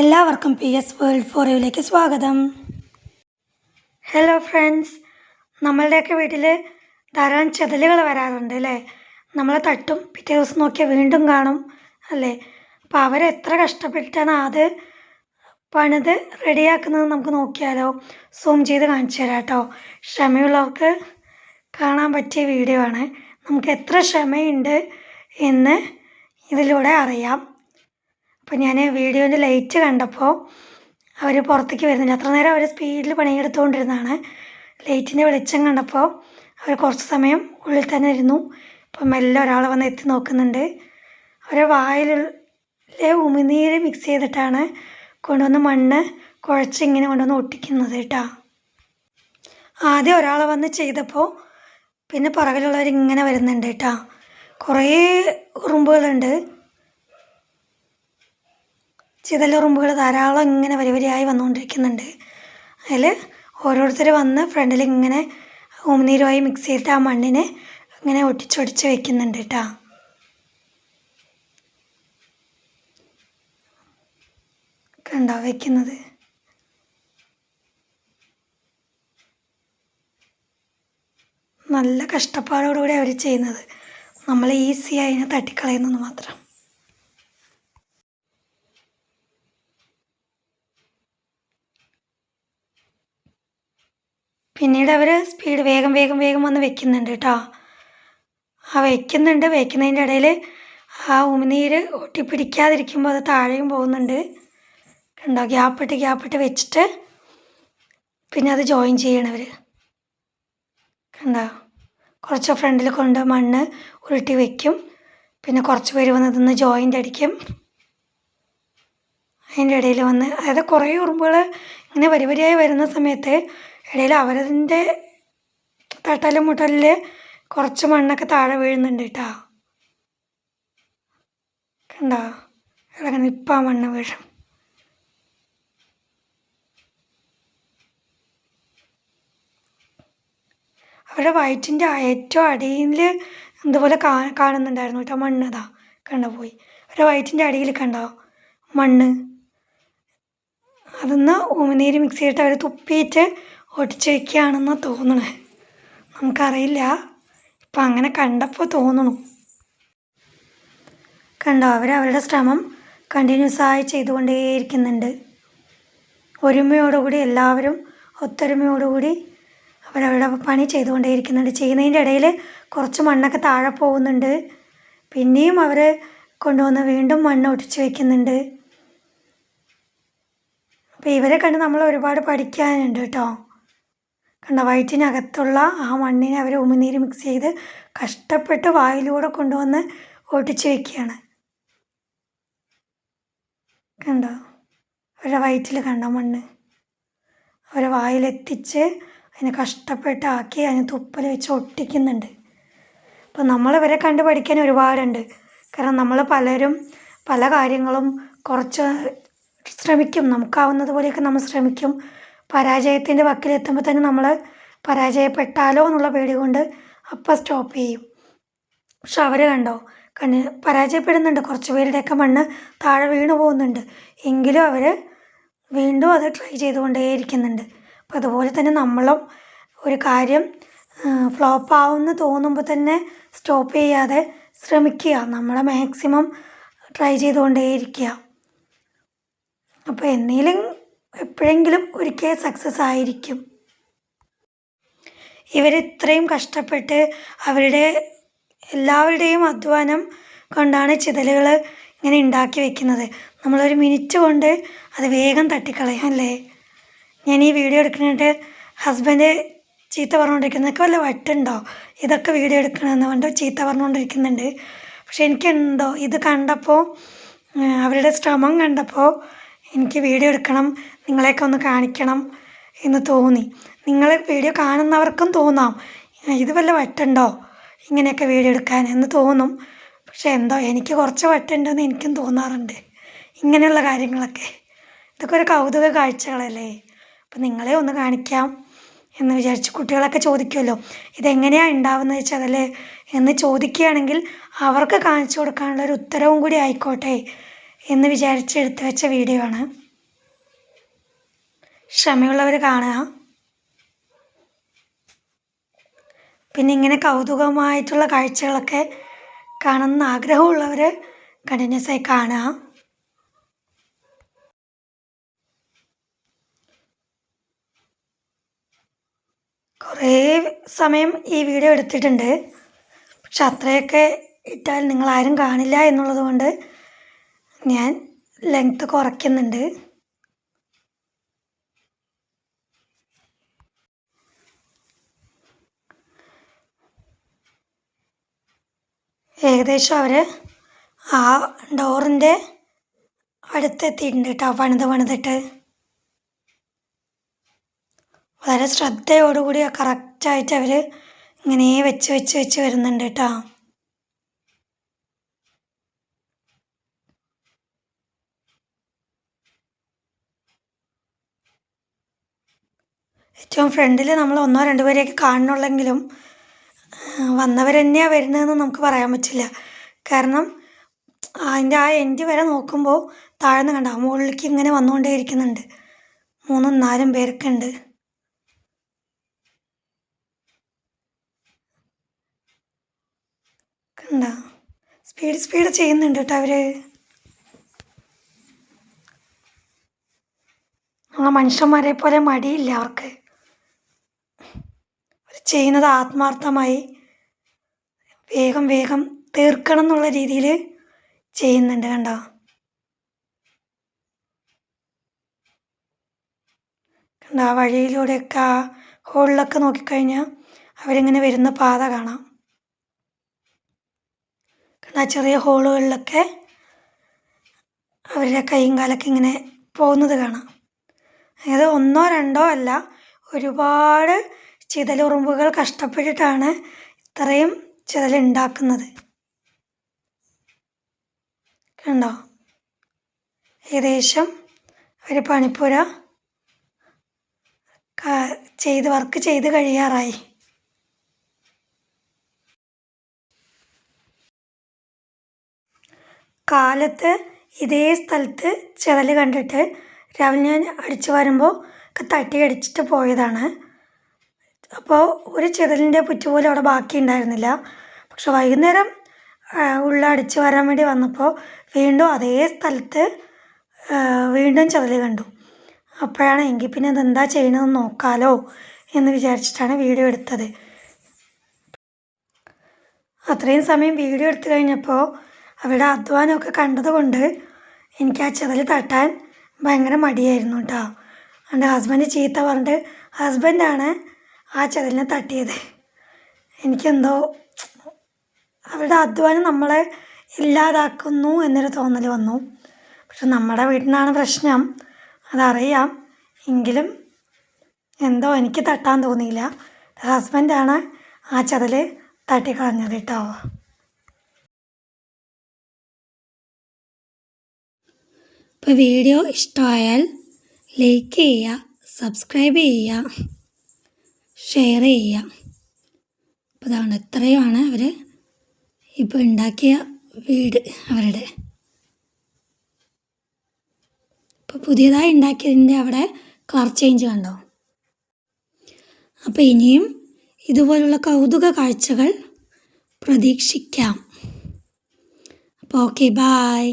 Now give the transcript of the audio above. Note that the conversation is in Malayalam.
എല്ലാവർക്കും പി എസ് വേൾഡ് ഫോറിയിലേക്ക് സ്വാഗതം. ഹലോ ഫ്രണ്ട്സ് നമ്മളുടെയൊക്കെ വീട്ടിൽ ധാരാളം ചെതലുകൾ വരാറുണ്ട് അല്ലേ? നമ്മളെ തട്ടും പിറ്റേ ദിവസം നോക്കിയാൽ വീണ്ടും കാണും അല്ലേ? അപ്പോൾ അവരെത്ര കഷ്ടപ്പെട്ടിട്ടാണ് അത് പണിത് റെഡിയാക്കുന്നത് നമുക്ക് നോക്കിയാലോ? സൂം ചെയ്ത് കാണിച്ചു തരാം കേട്ടോ. ക്ഷമയുള്ളവർക്ക് കാണാൻ പറ്റിയ വീഡിയോ ആണ്. നമുക്ക് എത്ര ക്ഷമയുണ്ട് എന്ന് ഇതിലൂടെ അറിയാം. അപ്പോൾ ഞാൻ വീഡിയോന്റെ ലൈറ്റ് കണ്ടപ്പോൾ അവർ പുറത്തേക്ക് വരുന്നില്ല അത്ര നേരം അവർ സ്പീഡിൽ പണിയെടുത്തുകൊണ്ടിരുന്നതാണ് ലൈറ്റിന്റെ വെളിച്ചം കണ്ടപ്പോൾ അവർ കുറച്ച് സമയം ഉള്ളിൽ തന്നെ ഇരുന്നു. ഇപ്പം മെല്ലെ ഒരാൾ വന്ന് എത്തി നോക്കുന്നുണ്ട്. അവരെ വായിലെ ഉമിനീര് മിക്സ് ചെയ്തിട്ടാണ് കൊണ്ടുവന്ന് മണ്ണ് കുഴച്ച് ഇങ്ങനെ കൊണ്ടുവന്ന് ഒട്ടിക്കുന്നത് കേട്ടോ. ആദ്യം ഒരാൾ വന്ന് ചെയ്തപ്പോൾ പിന്നെ പുറകിലുള്ളവർ ഇങ്ങനെ വരുന്നുണ്ട് കേട്ടോ. കുറേ ഉറുമ്പുകളുണ്ട്. ചിതലുറുമ്പുകൾ ധാരാളം ഇങ്ങനെ വരി വരിയായി വന്നുകൊണ്ടിരിക്കുന്നുണ്ട്. അതിൽ ഓരോരുത്തർ വന്ന് ഫ്രണ്ടിൽ ഇങ്ങനെ ഉമിനീരുമായി മിക്സ് ചെയ്തിട്ട് ആ മണ്ണിനെ ഇങ്ങനെ ഒട്ടിച്ചൊടിച്ച് വെക്കുന്നുണ്ട് കേട്ടോ കണ്ടോ വെക്കുന്നത്? നല്ല കഷ്ടപ്പാടോടുകൂടി അവർ ചെയ്യുന്നത്. നമ്മൾ ഈസി അതിനെ തട്ടിക്കളയുന്നെന്ന് മാത്രം. പിന്നീട് അവർ സ്പീഡ് വേഗം വേഗം വേഗം വന്ന് വെക്കുന്നുണ്ട് കേട്ടോ ആ വെക്കുന്നുണ്ട്. വെക്കുന്നതിന്റെ ഇടയിൽ ആ ഉമിനീര് ഒട്ടിപ്പിടിക്കാതിരിക്കുമ്പോൾ അത് താഴെയും പോകുന്നുണ്ട്. കണ്ടോ? ഗ്യാപ്പിട്ട് ഗ്യാപ്പിട്ട് വെച്ചിട്ട് പിന്നെ അത് ജോയിൻ ചെയ്യണവർ കണ്ടോ? കുറച്ച് ഫ്രണ്ടിൽ കൊണ്ട് മണ്ണ് ഉരുട്ടി വെക്കും. പിന്നെ കുറച്ച് പേര് വന്ന് ഇതൊന്ന് ജോയിന്റ് അടിക്കും. അതിന്റെ ഇടയിൽ വന്ന് അതായത് കുറേ ഉറുമ്പുകൾ ഇങ്ങനെ വരി വരിയായി വരുന്ന സമയത്ത് ഇടയിൽ അവരതിന്റെ തട്ടലും മുട്ടലിൽ കുറച്ച് മണ്ണൊക്കെ താഴെ വീഴുന്നുണ്ട് കേട്ടോ. കണ്ടോ? ഇളകണം ഇപ്പം ആ മണ്ണ് വീഴും. അവരുടെ വയറ്റിന്റെ ഏറ്റവും അടിയിൽ ഇതുപോലെ കാ കാണുന്നുണ്ടായിരുന്നു കേട്ടോ മണ്ണ് ഇതാ കണ്ടോ പോയി? അവരുടെ വയറ്റിന്റെ അടിയിൽ കണ്ടോ? മണ്ണ്. അതൊന്ന് ഉമിനീര് മിക്സ് ചെയ്തിട്ട് അവർ തുപ്പിയിട്ട് ഒട്ടിച്ച് വയ്ക്കുകയാണെന്നാണ് തോന്നണേ. നമുക്കറിയില്ല. ഇപ്പം അങ്ങനെ കണ്ടപ്പോൾ തോന്നണു. കണ്ടോ? അവർ അവരുടെ ശ്രമം കണ്ടിന്യൂസ് ആയി ചെയ്തുകൊണ്ടേയിരിക്കുന്നുണ്ട്. ഒരുമയോടുകൂടി എല്ലാവരും ഒത്തൊരുമയോടുകൂടി അവരവരുടെ പണി ചെയ്തുകൊണ്ടേയിരിക്കുന്നുണ്ട്. ചെയ്യുന്നതിന്റെ ഇടയിൽ കുറച്ച് മണ്ണൊക്കെ താഴെ പോകുന്നുണ്ട്. പിന്നെയും അവർ കൊണ്ടുവന്ന് വീണ്ടും മണ്ണ് ഒട്ടിച്ച് വയ്ക്കുന്നുണ്ട് അപ്പോൾ ഇവരെ കണ്ട് നമ്മൾ ഒരുപാട് പഠിക്കാനുണ്ട് കേട്ടോ. കണ്ട വയറ്റിനകത്തുള്ള ആ മണ്ണിനെ അവർ ഉമിനീര് മിക്സ് ചെയ്ത് കഷ്ടപ്പെട്ട് വായിലൂടെ കൊണ്ടുവന്ന് ഒട്ടിച്ച് വെക്കുകയാണ്. കണ്ടോ? അവരുടെ വയറ്റിൽ കണ്ട മണ്ണ്? അവരെ വായിലെത്തിച്ച് അതിനെ കഷ്ടപ്പെട്ടാക്കി അതിന് തുപ്പൽ വെച്ച് ഒട്ടിക്കുന്നുണ്ട്. അപ്പം നമ്മളിവരെ കണ്ട് പഠിക്കാൻ ഒരുപാടുണ്ട്. കാരണം നമ്മൾ പലരും പല കാര്യങ്ങളും കുറച്ച് ശ്രമിക്കും. നമുക്കാവുന്നത് പോലെയൊക്കെ നമ്മൾ ശ്രമിക്കും. പരാജയത്തിന്റെ വക്കിലെത്തുമ്പോൾ തന്നെ നമ്മൾ പരാജയപ്പെട്ടാലോ എന്നുള്ള പേടി കൊണ്ട് അപ്പം സ്റ്റോപ്പ് ചെയ്യും. പക്ഷെ അവർ കണ്ടോ? കണ്ണ് പരാജയപ്പെടുന്നുണ്ട്. കുറച്ച് പേരുടെയൊക്കെ മണ്ണ് താഴെ വീണു പോകുന്നുണ്ട്. എങ്കിലും അവർ വീണ്ടും അത് ട്രൈ ചെയ്തുകൊണ്ടേയിരിക്കുന്നുണ്ട്. അപ്പോൾ അതുപോലെ തന്നെ നമ്മളും ഒരു കാര്യം ഫ്ലോപ്പ് ആവുമെന്ന് തോന്നുമ്പോൾ തന്നെ സ്റ്റോപ്പ് ചെയ്യാതെ ശ്രമിക്കുക. നമ്മളെ മാക്സിമം ട്രൈ ചെയ്തുകൊണ്ടേയിരിക്കുക. അപ്പോൾ എന്നേലും എപ്പോഴെങ്കിലും ഒരിക്കൽ സക്സസ് ആയിരിക്കും. ഇവരിത്രയും കഷ്ടപ്പെട്ട് അവരുടെ എല്ലാവരുടെയും അധ്വാനം കൊണ്ടാണ് ചിതലുകൾ ഇങ്ങനെ ഉണ്ടാക്കി വെക്കുന്നത്. നമ്മളൊരു മിനിറ്റ് കൊണ്ട് അത് വേഗം തട്ടിക്കളയാം അല്ലേ? ഞാൻ ഈ വീഡിയോ എടുക്കുന്നിട്ട് ഹസ്ബൻഡ് ചീത്ത പറഞ്ഞുകൊണ്ടിരിക്കുന്നതൊക്കെ വല്ല വട്ടുണ്ടോ? ഇതൊക്കെ വീഡിയോ എടുക്കണമെന്ന് കൊണ്ട് ചീത്ത പറഞ്ഞുകൊണ്ടിരിക്കുന്നുണ്ട്. പക്ഷെ എനിക്കെന്തോ ഇത് കണ്ടപ്പോൾ അവരുടെ ശ്രമം കണ്ടപ്പോൾ എനിക്ക് വീഡിയോ എടുക്കണം നിങ്ങളെയൊക്കെ ഒന്ന് കാണിക്കണം എന്ന് തോന്നി. നിങ്ങൾ വീഡിയോ കാണുന്നവർക്കും തോന്നാം ഇത് വല്ല വട്ടുണ്ടോ ഇങ്ങനെയൊക്കെ വീഡിയോ എടുക്കാൻ? എന്ന് തോന്നും. പക്ഷെ എന്തോ എനിക്ക് കുറച്ച് വട്ടുണ്ടെന്ന് എനിക്കും തോന്നാറുണ്ട്. ഇങ്ങനെയുള്ള കാര്യങ്ങളൊക്കെ. ഇതൊക്കെ ഒരു കൗതുക കാഴ്ചകളല്ലേ? അപ്പം നിങ്ങളെ ഒന്ന് കാണിക്കാം എന്ന് വിചാരിച്ച് കുട്ടികളൊക്കെ ചോദിക്കുമല്ലോ ഇതെങ്ങനെയാണ് ഉണ്ടാവുന്നത് വെച്ചാൽ? എന്ന് ചോദിക്കുകയാണെങ്കിൽ അവർക്ക് കാണിച്ചു കൊടുക്കാനുള്ള ഒരു ഉത്തരവും കൂടി ആയിക്കോട്ടെ. എന്ന് വിചാരിച്ച് എടുത്തു വെച്ച വീഡിയോ ആണ്. ക്ഷമയുള്ളവർ കാണുക. പിന്നെ ഇങ്ങനെ കൗതുകമായിട്ടുള്ള കാഴ്ചകളൊക്കെ കാണണമെന്ന് ആഗ്രഹമുള്ളവർ കണ്ടിന്യൂസ് ആയി കാണുക. കുറേ സമയം ഈ വീഡിയോ എടുത്തിട്ടുണ്ട്. പക്ഷെ അത്രയൊക്കെ ഇട്ടാൽ നിങ്ങളാരും കാണില്ല എന്നുള്ളത് കൊണ്ട് ഞാൻ ലെങ്ത്ത് കുറയ്ക്കുന്നുണ്ട്. ഏകദേശം അവർ ആ ഡോറിന്റെ അടുത്തെത്തിയിട്ടുണ്ട് കേട്ടോ പണിത് പണിതിട്ട്. വളരെ ശ്രദ്ധയോടുകൂടി കറക്റ്റായിട്ട് അവർ ഇങ്ങനെ വെച്ച് വെച്ച് വെച്ച് വരുന്നുണ്ട് കേട്ടോ ഏറ്റവും ഫ്രണ്ടിൽ നമ്മൾ ഒന്നോ രണ്ടോ പേരെയൊക്കെ കാണുന്നുള്ളെങ്കിലും വന്നവർ തന്നെയാണ് വരുന്നതെന്ന് നമുക്ക് പറയാൻ പറ്റില്ല. കാരണം അതിന്റെ ആ എൻഡ് വരെ നോക്കുമ്പോൾ താഴ്ന്നു കണ്ട മുകളിലേക്ക് ഇങ്ങനെ വന്നുകൊണ്ടേ ഇരിക്കുന്നുണ്ട്. മൂന്നും നാലും പേരൊക്കെ ഉണ്ട്. കണ്ട? സ്പീഡ് സ്പീഡ് ചെയ്യുന്നുണ്ട് കേട്ടോ അവർ നമ്മളെ മനുഷ്യന്മാരെ പോലെ മടിയില്ല അവർക്ക്. അവർ ചെയ്യുന്നത് ആത്മാർത്ഥമായി വേഗം വേഗം തീർക്കണം എന്നുള്ള രീതിയിൽ ചെയ്യുന്നുണ്ട് കണ്ടോ? കണ്ടോ? ആ വഴിയിലൂടെയൊക്കെ ആ ഹോളിലൊക്കെ നോക്കിക്കഴിഞ്ഞാൽ അവരിങ്ങനെ വരുന്ന പാത കാണാം. കണ്ടോ? ആ ചെറിയ ഹോളുകളിലൊക്കെ അവരുടെ കൈയും കാലൊക്കെ ഇങ്ങനെ പോകുന്നത് കാണാം. അതായത് ഒന്നോ രണ്ടോ അല്ല ഒരുപാട് ചിതലുറുമ്പുകൾ കഷ്ടപ്പെട്ടിട്ടാണ് ഇത്രയും ചിതലുണ്ടാക്കുന്നത്. കണ്ടോ? ഏകദേശം ഒരു പണിപ്പുര ചെയ്ത് വർക്ക് ചെയ്ത് കഴിയാറായി. കാലത്ത് ഇതേ സ്ഥലത്ത് ചിതൽ കണ്ടിട്ട് രാവിലെ ഞാൻ അടിച്ചു വരുമ്പോൾ തട്ടി അടിച്ചിട്ട് പോയതാണ്. അപ്പോൾ ഒരു ചിതലിന്റെ പുറ്റ് പോലും അവിടെ ബാക്കി ഉണ്ടായിരുന്നില്ല. പക്ഷെ വൈകുന്നേരം ഉള്ള അടിച്ചു വരാൻ വേണ്ടി വന്നപ്പോൾ വീണ്ടും അതേ സ്ഥലത്ത് വീണ്ടും ചിതൽ കണ്ടു. അപ്പോഴാണ് എങ്കിൽ പിന്നെ അതെന്താ ചെയ്യണമെന്ന് നോക്കാലോ എന്ന് വിചാരിച്ചിട്ടാണ് വീഡിയോ എടുത്തത്. അത്രയും സമയം വീഡിയോ എടുത്തു കഴിഞ്ഞപ്പോൾ അവരുടെ അധ്വാനമൊക്കെ കണ്ടതുകൊണ്ട് എനിക്ക് ആ ചിതൽ തട്ടാൻ ഭയങ്കര മടിയായിരുന്നു കേട്ടോ. എന്റെ ഹസ്ബൻഡ് ചീത്ത പറഞ്ഞിട്ട് ഹസ്ബൻഡാണ് ആ ചതിലിനെ തട്ടിയത്. എനിക്കെന്തോ അവരുടെ അധ്വാനം നമ്മളെ ഇല്ലാതാക്കുന്നു എന്നൊരു തോന്നൽ വന്നു. പക്ഷെ നമ്മുടെ വീട്ടിനാണ് പ്രശ്നം. അതറിയാം. എങ്കിലും എന്തോ എനിക്ക് തട്ടാൻ തോന്നിയില്ല. ഹസ്ബൻഡാണ് ആ ചതൽ തട്ടിക്കളഞ്ഞത് കേട്ടോ. ഇപ്പോൾ വീഡിയോ ഇഷ്ടമായാൽ ലൈക്ക് ചെയ്യുക സബ്സ്ക്രൈബ് ചെയ്യുക. ഷെയർ ചെയ്യുക. അപ്പോൾ അതാണ് ഇത്രയുമാണ് അവർ ഇപ്പോൾ ഉണ്ടാക്കിയ വീട് അവരുടെ. ഇപ്പോൾ പുതിയതായി ഉണ്ടാക്കിയതിന്റെ അവിടെ കളർ ചേഞ്ച് കണ്ടോ? അപ്പോൾ ഇനിയും ഇതുപോലുള്ള കൗതുക കാഴ്ചകൾ പ്രതീക്ഷിക്കാം. അപ്പോൾ ഓക്കെ ബായ്